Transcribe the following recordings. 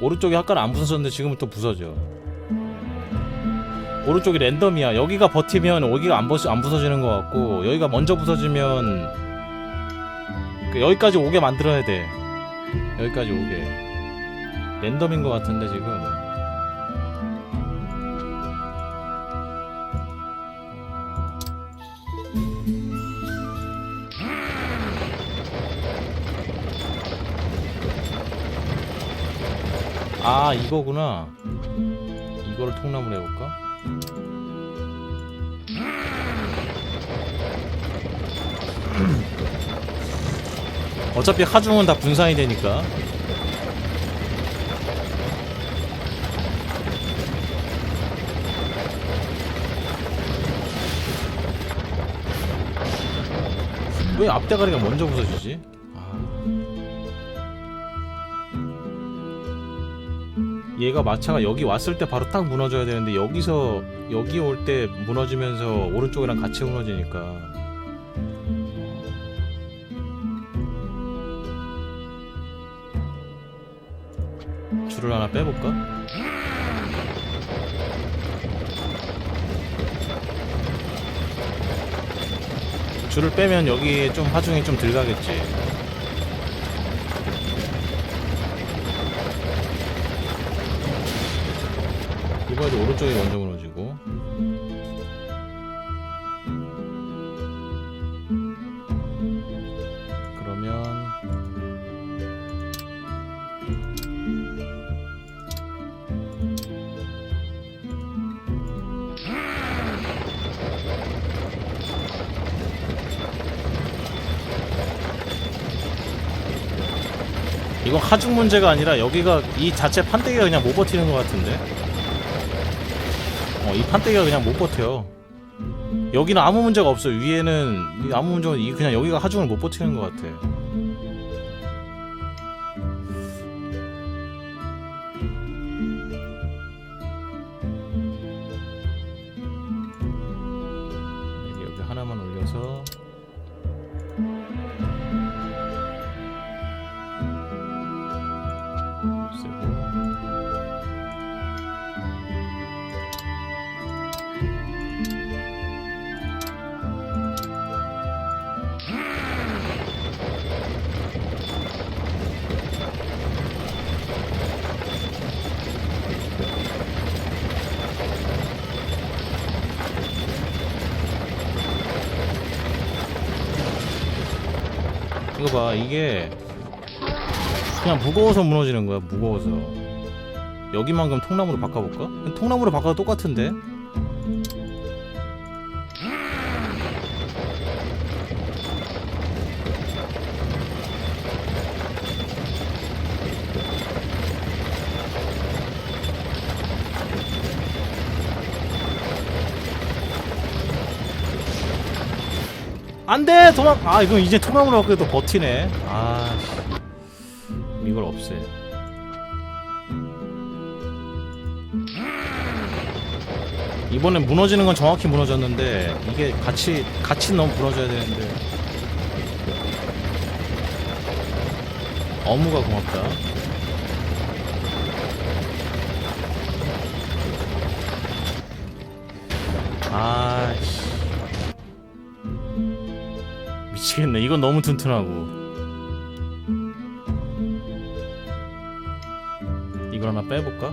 오른쪽이 아까는 안 부서졌는데 지금은 또 부서져. 오른쪽이 랜덤이야. 여기가 버티면 여기가 안, 버스, 안 부서지는 것 같고 여기가 먼저 부서지면 그 여기까지 오게 만들어야 돼. 여기까지 오게. 랜덤인 것 같은데 지금 아 이거구나 이거를 통나무로 해볼까? 어차피 하중은 다 분산이 되니까 왜 앞대가리가 먼저 부서지지? 얘가 마차가 여기 왔을 때 바로 딱 무너져야 되는데 여기서 여기 올 때 무너지면서 오른쪽이랑 같이 무너지니까 줄을 하나 빼볼까? 줄을 빼면 여기 좀 하중이 좀 들어가겠지 이번에도 오른쪽이 먼저 무너지고. 그러면 이건 하중 문제가 아니라 여기가 이 자체 판때기가 그냥 못 버티는 것 같은데 어, 이 판때기가 그냥 못 버텨. 여기는 아무 문제가 없어. 위에는 이 아무 문제가 이 그냥 여기가 하중을 못 버티는 것 같아. 이게 그냥 무거워서 무너지는 거야 무거워서 여기만큼 통나무로 바꿔볼까? 통나무로 바꿔도 똑같은데 안돼 도망. 아 이거 이제 통나무로 바꿔도 버티네. 아 씨. 이걸 없애 이번엔 무너지는 건 정확히 무너졌는데 이게 같이 같이 너무 무너져야 되는데. 어무가 고맙다 미치겠네 이건 너무 튼튼하고 이걸 하나 빼볼까?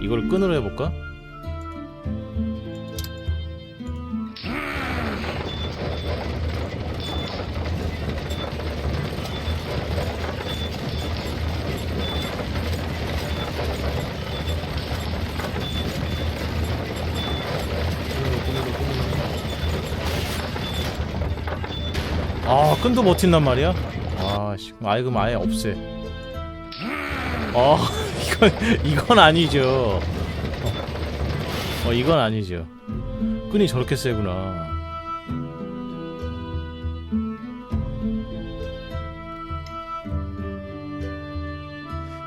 이걸 끈으로 해볼까? 아 끈도 버틴단 말이야? 아씨 아이 그럼 아예 없애. 어 이건 이건 아니죠. 어 이건 아니죠. 끈이 저렇게 세구나.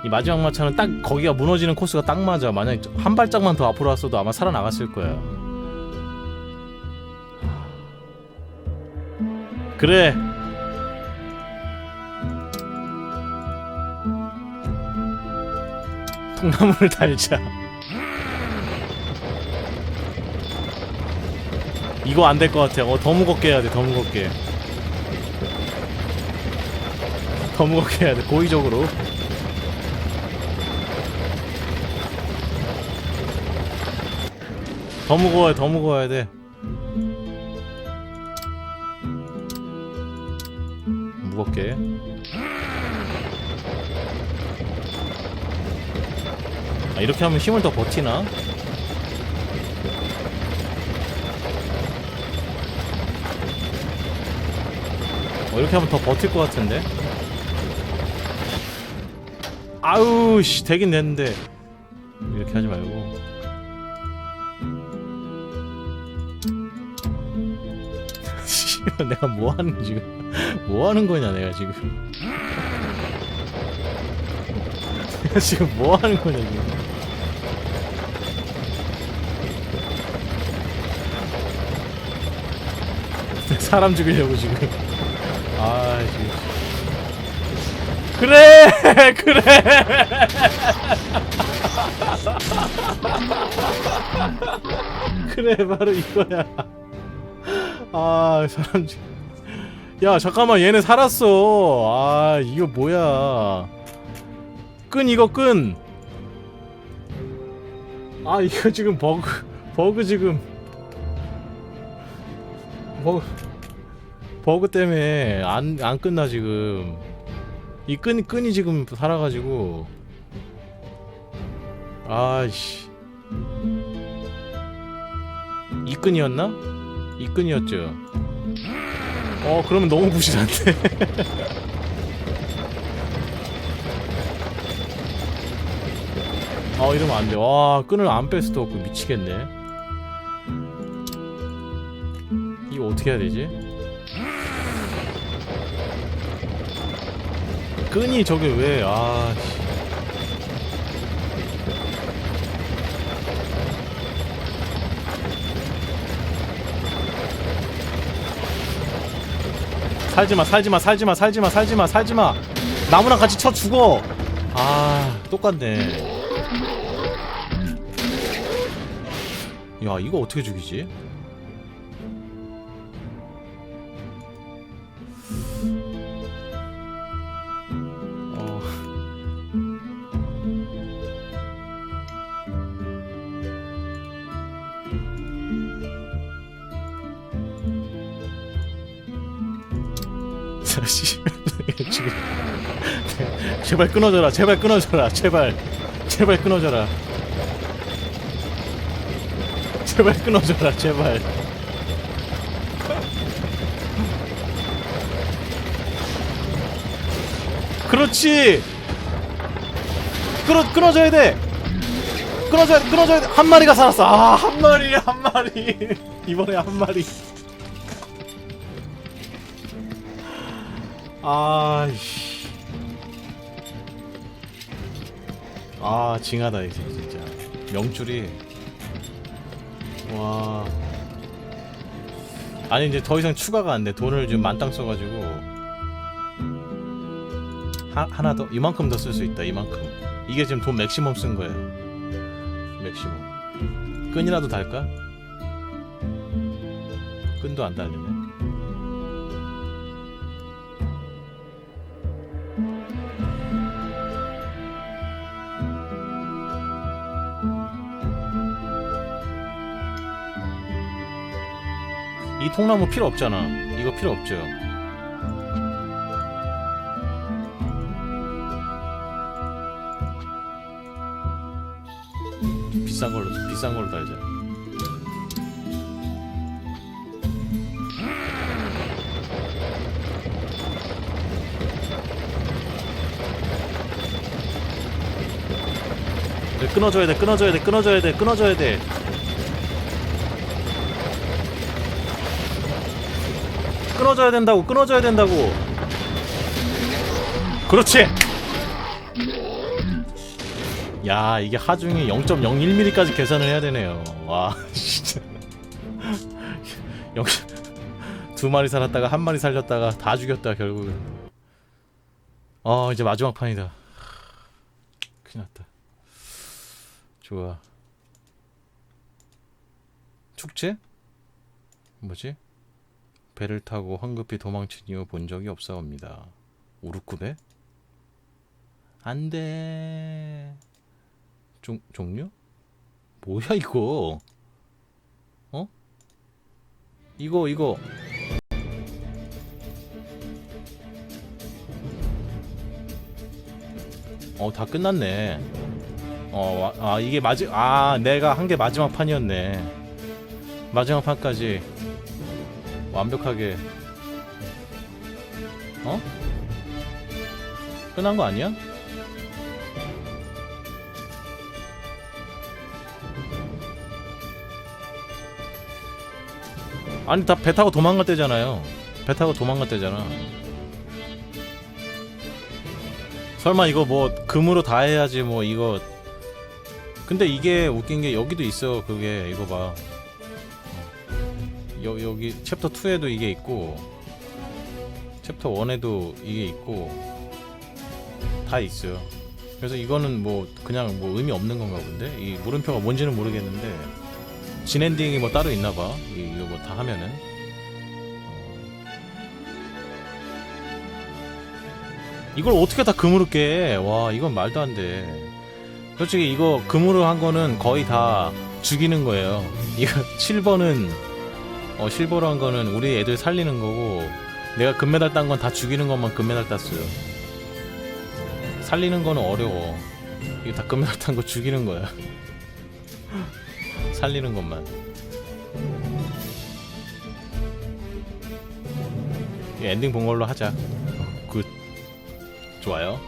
이 마지막 마차는 딱 거기가 무너지는 코스가 딱 맞아. 만약 한 발짝만 더 앞으로 왔어도 아마 살아나갔을 거야. 그래 통나무를 달자. 이거 안 될 것 같아. 어, 더 무겁게 해야 돼. 더 무겁게. 더 무겁게 해야 돼. 고의적으로. 더 무거워야 더 무거워야 돼. 무겁게. 아, 이렇게 하면 힘을 더 버티나? 어, 이렇게 하면 더 버틸 것 같은데? 아우, 씨, 되긴 됐는데. 이렇게 하지 말고. 내가 뭐 하는, 지금. 뭐 하는 거냐, 내가 지금. 내가 지금 뭐 하는 거냐, 지금. 사람 죽이려고 지금. 아, 지금. 그래! 그래! 그래, 바로 이거야. 아, 사람 죽. 야, 잠깐만, 얘네 살았어. 아, 이거 뭐야. 끈, 이거 끈. 아, 이거 지금 버그, 버그 지금. 버그, 버그 때문에 안, 안 끝나, 지금. 이 끈, 끈이 지금 살아가지고. 아이씨. 이 끈이었나? 이 끈이었죠. 어, 그러면 너무 부실한데. 어, 이러면 안 돼. 와, 끈을 안 뺄 수도 없고 미치겠네. 이거 어떻게 해야 되지? 끈이 저게 왜, 아, 씨. 살지마 살지마 살지마 살지마 살지마 살지마 나무랑 같이 쳐 죽어 아 똑같네 야 이거 어떻게 죽이지? 자씨. 지금. 제발 끊어져라 제발 끊어져라 제발. 제발 끊어져라. 제발 끊어져라 제발. 그렇지. 끊어 끊어져야 돼. 끊어져야 돼 끊어져야 돼한 마리가 살았어. 아한 마리 한 마리. 이번에 한 마리 아이씨. 아, 징하다, 이제, 진짜. 명줄이. 와. 아니, 이제 더 이상 추가가 안 돼. 돈을 지금 만땅 써가지고. 하, 하나 더, 이만큼 더 쓸 수 있다, 이만큼. 이게 지금 돈 맥시멈 쓴 거예요. 맥시멈. 끈이라도 달까? 끈도 안 달리네. 이 통나무 필요 없잖아. 이거 필요 없죠. 비싼 걸로 비싼 걸로 달자. 네, 끊어줘야 돼, 끊어줘야 돼, 끊어줘야 돼, 끊어줘야 돼. 끊어줘야 된다고 끊어줘야 된다고. 그렇지. 야 이게 하중이 0.01mm까지 계산을 해야 되네요. 와 진짜. 두 마리 살았다가 한 마리 살렸다가 다 죽였다 결국은. 어 이제 마지막 판이다. 큰일 났다. 좋아. 축제? 뭐지? 배를 타고 황급히 도망친 이후 본 적이 없사옵니다. 우르쿠데? 안 돼. 종, 종류? 뭐야, 이거? 어? 이거, 이거. 어, 다 끝났네. 어, 와- 아, 이게 마지, 아, 내가 한 게 마지막 판이었네. 마지막 판까지 완벽하게. 어? 끝난 거 아니야? 아니, 다 배 타고 도망갈 때잖아요. 배 타고 도망갈 때잖아. 설마 이거 뭐 금으로 다 해야지 뭐 이거 근데 이게 웃긴 게 여기도 있어 그게 이거 봐 어. 여, 여기 챕터 2에도 이게 있고 챕터 1에도 이게 있고 다 있어요 그래서 이거는 뭐 그냥 뭐 의미 없는 건가 본데 이 물음표가 뭔지는 모르겠는데 진 엔딩이 뭐 따로 있나 봐 이- 이거 뭐 다 하면은 이걸 어떻게 다 금으로 깨? 와, 이건 말도 안 돼. 솔직히 이거 금으로 한 거는 거의 다 죽이는 거예요. 이거 7번은 어 실버로 한 거는 우리 애들 살리는 거고 내가 금메달 딴 건 다 죽이는 것만 금메달 땄어요. 살리는 거는 어려워. 이거 다 금메달 딴 거 죽이는 거야. 살리는 것만. 이 엔딩 본 걸로 하자. 굿. 좋아요.